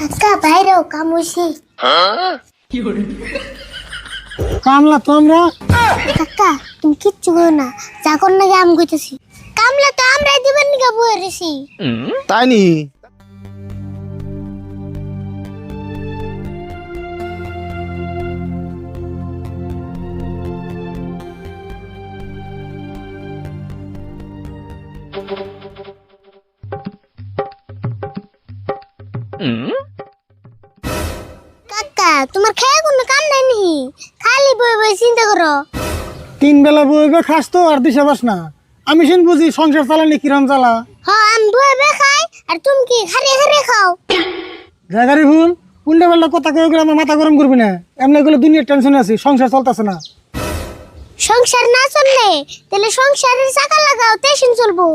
কাকা বাইরেও কামুছি কামলা তোমরা? কাকা তুমি কিচ্ছু করো না চাকর নাকি আম কইতেছি কামলা তো আমরাই দিবেন নাকি বয়ে রেছি তাই নি? কাকা তোমার খেয়ে কোনো কাম নাই নি। খালি বই বই চিন্তা করো। তিন বেলা বই বই খাস তো আর দিশে বাস না। আমি শুন বুঝি সংসার চালানি কিরম চালা হ আমি বই বই খাই আর তুমি কি খারে খারে খাও? জায়গারি ভুল উল্টা পাল্টা কথা কয়ে গেলে আমার মাথা গরম করবি না। এমনি গুলো দুনিয়ার টেনশনে আছে সংসার চলতেছে না। সংসার না চললে তাহলে সংসারের চাকা লাগাও তেশন চলবো।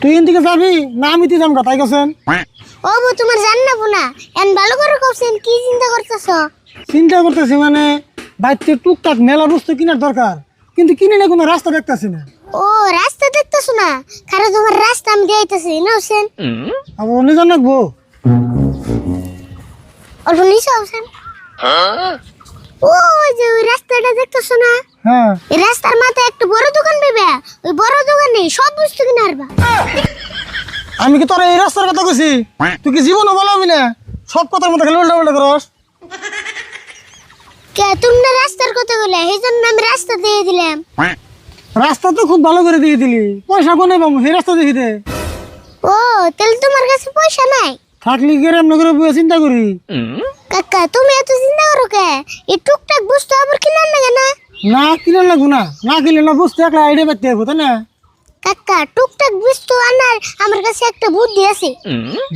তুই এদিকে যাবি না আমি তুই যাম তাই গেছেন? ও বউ তোমার জান না বোনা এন ভালো করে করছেন কি চিন্তা করতেছ? চিন্তা করতেছি মানে বাইতে টুকটাক মেলা বস্তু কেনার দরকার কিন্তু কিনে না কোনো রাস্তা দেখতেছি না। ও রাস্তা দেখতেছ না? কারণ তোমার রাস্তা আমি দিয়েতেছি না হোসেন? আবার অন্য জন রাখব? অল্প নিচে হোসেন? ও যে ওই রাস্তাটা দেখতেছ না? হ্যাঁ। এই রাস্তার মাথায় একটা বড় দোকান পেবে ওই বড় দোকানে সব বস্তু কিনে আরবা আমি কি তোর এই রাস্তার কথা কইছি? তুই কি জীবনও বলবি না? সব কথার মধ্যে খালি উল্টা উল্টা করস। কে তোমরা রাস্তার কথা বলে সেই জন্য আমি রাস্তা দিয়ে দিলাম। রাস্তা তো খুব ভালো করে দিয়ে দিলি। পয়সা কোনে পাবো? সেই রাস্তা দেখি দে। ও তাহলে তোমার কাছে পয়সা নাই? থাকলি গেলে এমন করে বসে চিন্তা করি? কাকা তুমি এত চিন্তা করো কে? এই টুকটাক বস্তু আবার কিনার লাগে না? না কিনে লাগবো না। না কিনলে না বুঝতে একটা আইডিয়া পাইতে হবে তাই না? কাকা টুকটাক বস্তু আনার আমার কাছে একটা বুদ্ধি আছে।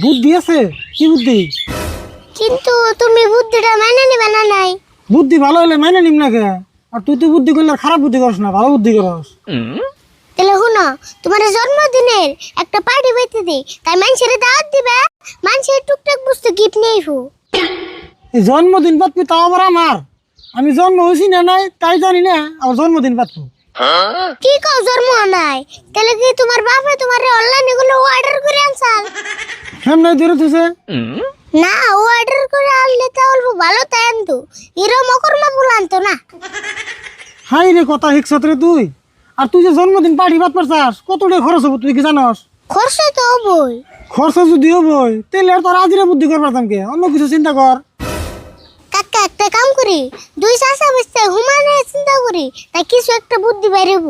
বুদ্ধি আছে? কি বুদ্ধি? কিন্তু তুমি বুদ্ধিটা মেনে নিবে না নাই? বুদ্ধি ভালো হলে মাইনে নিম না কে? আর তুই তো বুদ্ধি করলে খারাপ বুদ্ধি করস না ভালো বুদ্ধি করস। তাহলে শুনো তোমার জন্মদিনের একটা পার্টি পাইতে দিই তাই মানুষের দাওয়াত দিবে মানুষের টুকটাক বস্তু গিফট নিয়ে আইবো। এই জন্মদিন পাতবি তাও আবার আমার। আমি জন্ম হয়েছি না নাই তাই জানি না আমার জন্মদিন পাতবো। কি কও জন্ম নাই? তাহলে কি তোমার বাপে তোমার অনলাইনে গুলো অর্ডার করে আনসাল কেমন ধরে তুসে না অর্ডার করে আনলে তা অল্প ভালো তাই আনতো। হিরো মকরমা ফুল আনতো না। হাই রে কথা হিকসত রে তুই। আর তুই যে জন্মদিন পার্টি বাদ পারছাস কত টাকা খরচ হব তুই কি জানস? খরচ তো হবই। খরচ যদি হবই তাহলে আর তোর আজিরে বুদ্ধি করবার কে অন্য কিছু চিন্তা কর। কাকা একটা কাম করি, দুই চাষা বেচতে হুমানে চিন্তা করি, তাই কিছু একটা বুদ্ধি বাইরেব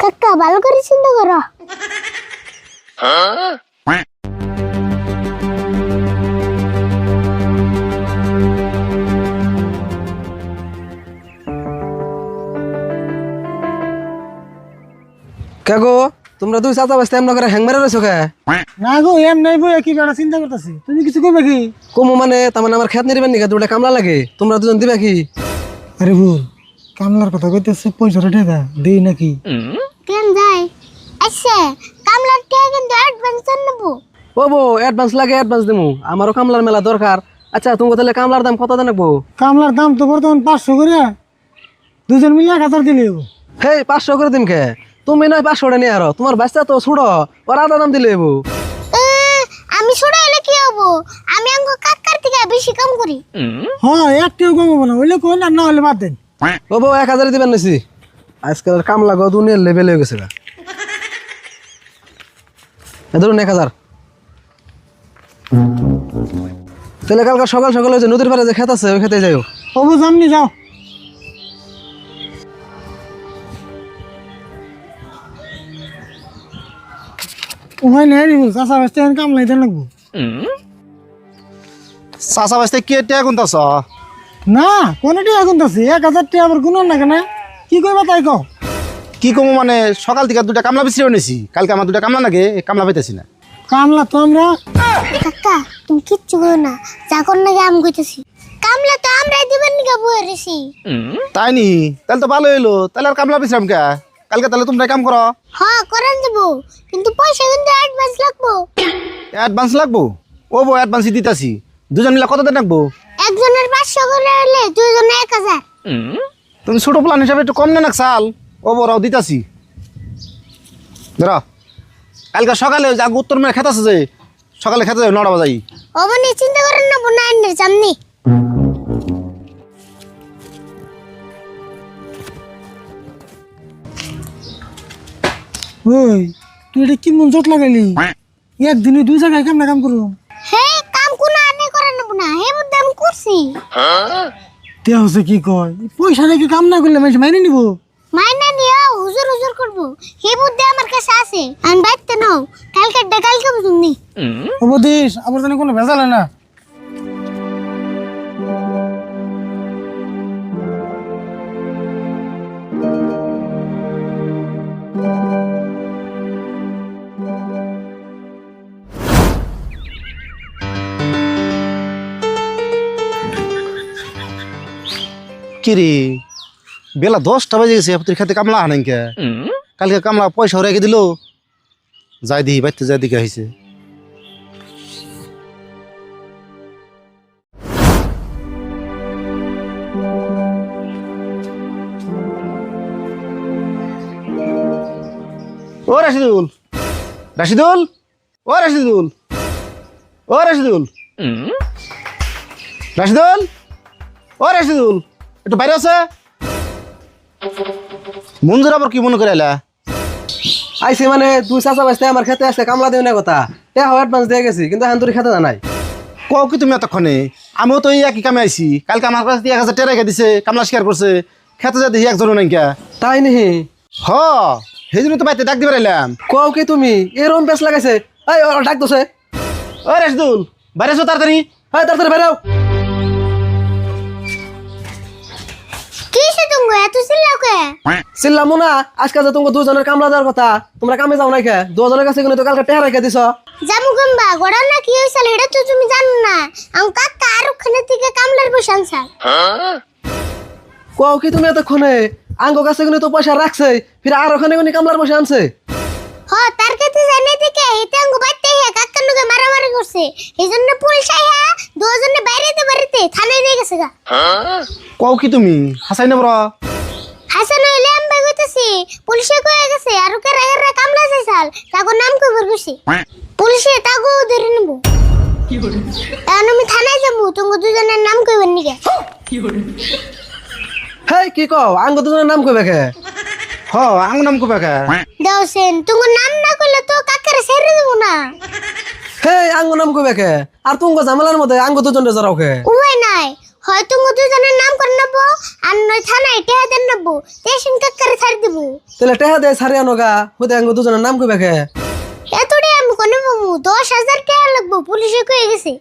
কাকা, ভালো করে চিন্তা করো। তোমরা দুই চাচা বাস্তে এমন করে হ্যাং মেরে রয়েছো কে? না গো এম নাই বই কি বেড়া চিন্তা করতেছি। তুমি কিছু কইবে কি? কমু মানে তার মানে আমার খেত নিবেন নাকি? দুটা কামলা লাগে। তোমরা দুজন দিবে কি? আরে ভুল কামলার কথা কইতেছে পয়সাটা টাকা দেই নাকি? কেন যাই আচ্ছা কামলার টাকা কিন্তু অ্যাডভান্স নেব ও বো অ্যাডভান্স লাগে অ্যাডভান্স দেবো আমারও কামলার মেলা দরকার। আচ্ছা তুমি তাহলে কামলার দাম কত জানাব কামলার দাম তো বর্তমান পাঁচশো করে দুজন মিলে এক হাজার দিলে। হে পাঁচশো করে দিম কে? তুমি নয় পাঁচশো নিয়ে আরও। তোমার বাচ্চা তো ছুড়ো। ওর আধা দাম দিলে এবো আমি ছোট হলে কি হব আমি আঙ্গ কাকার থেকে বেশি কাম করি। হ্যাঁ একটিও কম হব না। হইলে কইন আর না হলে বাদ দেন। ও বউ এক হাজার দিবেন নাছি। আজকাল কামলা গো দুনিয়ার লেভেল হয়ে গেছে ধরুন এক হাজার। তাহলে কালকে সকাল সকালে ওই যে নদীর পাড়ে যে খেত আছে ওই খেতে যাইও। হব জামনি যাও। ওখানে নেই রিবু চাষা বাসতে কামলাই দেন লাগবো। চাষা বাসতে কে টিয়া গুনতাছ? না এক হাজার টাকা আবার গুণ না। কেন কি কইবা তাই কও? কি কমু মানে সকাল থেকে দুটা কামলা নিছি কালকে আমার দুটা কামলা লাগে কামলা পাইতেছি না। কামলা তো আমরা কাকা তুমি কিচ্ছু করো না। নাকি আম কইতেছি। কামলা তো আমরাই দিবেন নাকি বয়ে তাই নি? তাহলে তো ভালো হইল। তাহলে আর কামলা বিছরাম কে? কালকে তাহলে তোমরা কাম করো। হ্যাঁ করেন দেবো। কিন্তু পয়সা কিন্তু অ্যাডভান্স লাগবো। অ্যাডভান্স লাগবো? ও বো অ্যাডভান্স দিতাছি। দুজন মিলে কত দিন রাখব? একজনের পাঁচশো করে হলে দুজনে এক হাজার। তুমি ছোট প্ল্যান হিসাবে একটু কম নেন চাল ও বড়াও দিতাছি। ধর কালকে সকালে যা উত্তর মেয়ে খেত আছে যে সকালে খেতে যাবে নটা বাজাই। অবনি চিন্তা করেন না বোনা সামনে। ওই তুই এটা কি মন চোট লাগাইলি? একদিনে দুই জায়গায় কাম না কাম করু হে কাম কোনা আনে করেন না বোনা হে বুদ্ধি আমি করছি। তে হচ্ছে কি কয়? পয়সা দেখে কাম না করলে মানুষ মাইনে নিব? মাইনা নিয়া হুজুর হুজুর করব হে বুদ্ধি আমার কাছে আছে আমি বাইতে নাও কালকে ডে কালকে বুঝুনি উপদেশ আবার জানি কোনো ভেজাল হয় না। কি রে? বেলা দশটা বাজে গেছে তুই খেতে কামলা আনেন কে? কালকে কামলা পয়সা রেখে দিল। যাই দিই বাইতে যাই দিকে হয়েছে ও রাশিদুল। রাশিদুল? ও রাশিদুল। ও রাশিদুল। রাশিদুল? ও রাশিদুল। একটু বাইরে আছে? মঞ্জুর আবার কি মনে করে এলা? আইসি মানে দুই চাচা বাঁচতে আমার খেতে আসছে কামলা দেও না কথা। তে হয় অ্যাডভান্স দিয়ে গেছি কিন্তু এখন তোর খেতে জানাই কও কি তুমি এতক্ষণে? আমিও তো এই একই কামে আইছি। কালকে আমার কাছে দিয়ে এক হাজার টেরা দিছে কামলা স্বীকার করছে। খেতে যা দেখি একজনও নাই কে। তাই নিহি হ সেই জন্য তো বাইতে ডাক দিবার এলাম। কও কি তুমি? এরম পেস লাগাইছে। এই ডাক দোছে। ও রাশিদুল বাইরে তাড়াতাড়ি। হ্যাঁ তাড়াতাড়ি বেরাও চিল্লামো না আজকে যে তোমাকে দুজনের কামলা দেওয়ার কথা তোমরা কামে যাও নাই খে দুজনের কাছে কিন্তু তো কালকে টেহা রেখে দিছ। জামু গম্বা গড়া না কি হয়েছিল এটা তো তুমি জানো না। আমার কাকা আর ওখানে থেকে কামলার বসে আনসাল কও কি তুমি এতক্ষণে? আঙ্গ কাছে কিন্তু তো পয়সা রাখছে ফির আর ওখানে কোনি কামলার বসে আনছে। হ তার কাছে জানে থেকে এতে আঙ্গু বাইতে হে কাকার লগে মারামারি করছে। এই জন্য পুলিশ আইয়া দুজনে বাইরেতে বাড়িতে থানায় নিয়ে গেছে গা। কও কি তুমি? হাসাই না বড় হাসান হইলে আমি কইতেছি পুলিশে কয়ে গেছে আর ওকে রাগের কামলা চাইছাল তাগো নাম কইবার কইছি পুলিশে তাগো ধরে নেব এখন আমি থানায় যাব তোমাকে দুজনের নাম কইবার নিকে? হেই কি কও? আঙ্গ দুজনের নাম কইবে খে হ আং নাম কবে কে? দাও সেন তোমার নাম না কইলে তো কাকারে ছেড়ে দেবো না। হেই আঙ্গ নাম কইবে খে আর তুমি ঝামেলার মধ্যে আঙ্গ দুজনের জড়াও খে উপায় নাই হয় তুমি দুজনের নাম করে নেব আর নয় থানায় টেহা দেন নেব তেসিন কাকারে ছাড়ি দেবো। তাহলে টেহা দে সারি আনো গা হতে আঙ্গ দুজনের নাম কইবে খে এতটাই আমি কোনে বাবু দশ হাজার টাকা লাগবো? পুলিশে কয়ে গেছে।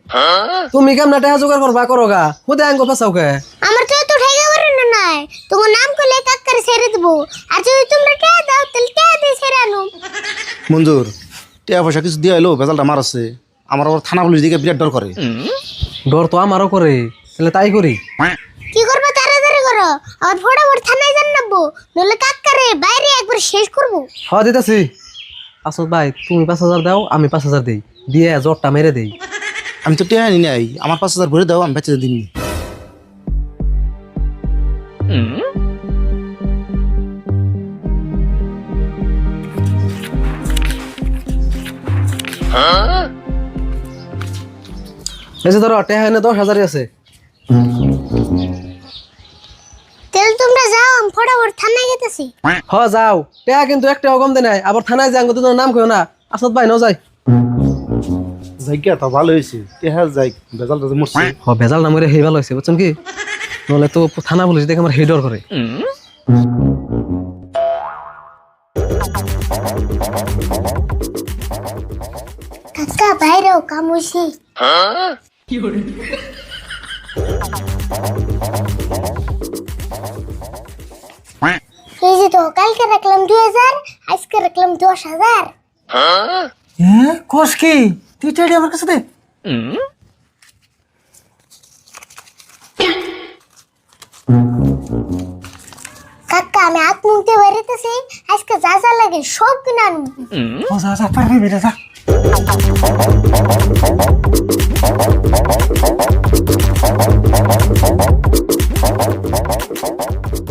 তুমি কেমন টেহা জোগাড় করবা করো গা? হতে আঙ্গ ফেসাও খে আমার তো এত ঠেকা পারে না নাই। তোমার নাম করলে কাকারে ছেড়ে দেবো? আর যদি তোমরা টেহা দাও তাহলে টেহা দিয়ে ছেড়ে আনো। মঞ্জুর টিয়া পয়সা কিছু দিয়ে এলো বেজালটা মারছে আমার আবার থানা পুলিশ দিকে বিরাট ডর করে। ডর তো আমারও করে। তাহলে তাই করি। কি করব তাড়াতাড়ি করো? আবার ফটাফট থানায় যান নেব নলে কাকারে বাইরে একবার শেষ করব। হ দিতেছি। আসল ভাই তুমি পাঁচ হাজার দাও আমি পাঁচ হাজার দিই। দিয়ে জ্বরটা মেরে দেই। আমি তো টিয়া নি নাই। আমার পাঁচ হাজার ভরে দাও আমি বেঁচে দিন বেশি ধরো টেহা এনে দশ হাজারই আছে। আমি থানায় গেতেছি? হ যাও। টেহা কিন্তু একটা অগম দে নাই। আবার থানায় যাই দুজন নাম কেউ না। আসত ভাই ন যাই। জায়গা তো ভালো হয়েছে টিয়া যাই বেজালটা যে মরছে। হ ভেজাল নামের হেই ভালো হয়েছে বুঝছেন কি? নহলে তো থানা পুলিশ দেখে আমার হেডর করে কাকা বাইরেও কাম হইছে। এই যে কালকে রাখলাম দুই হাজার আজকে রাখলাম দশ হাজার হ্যাঁ কোষ কি তুই চাইডি আমার কাছে দে কাকা আমি হাত মুখ দিয়ে বেরিতেছি আজকে যা যা লাগে সব কিনে আনবো ও যা যা পারবি বেরে যা Thank you.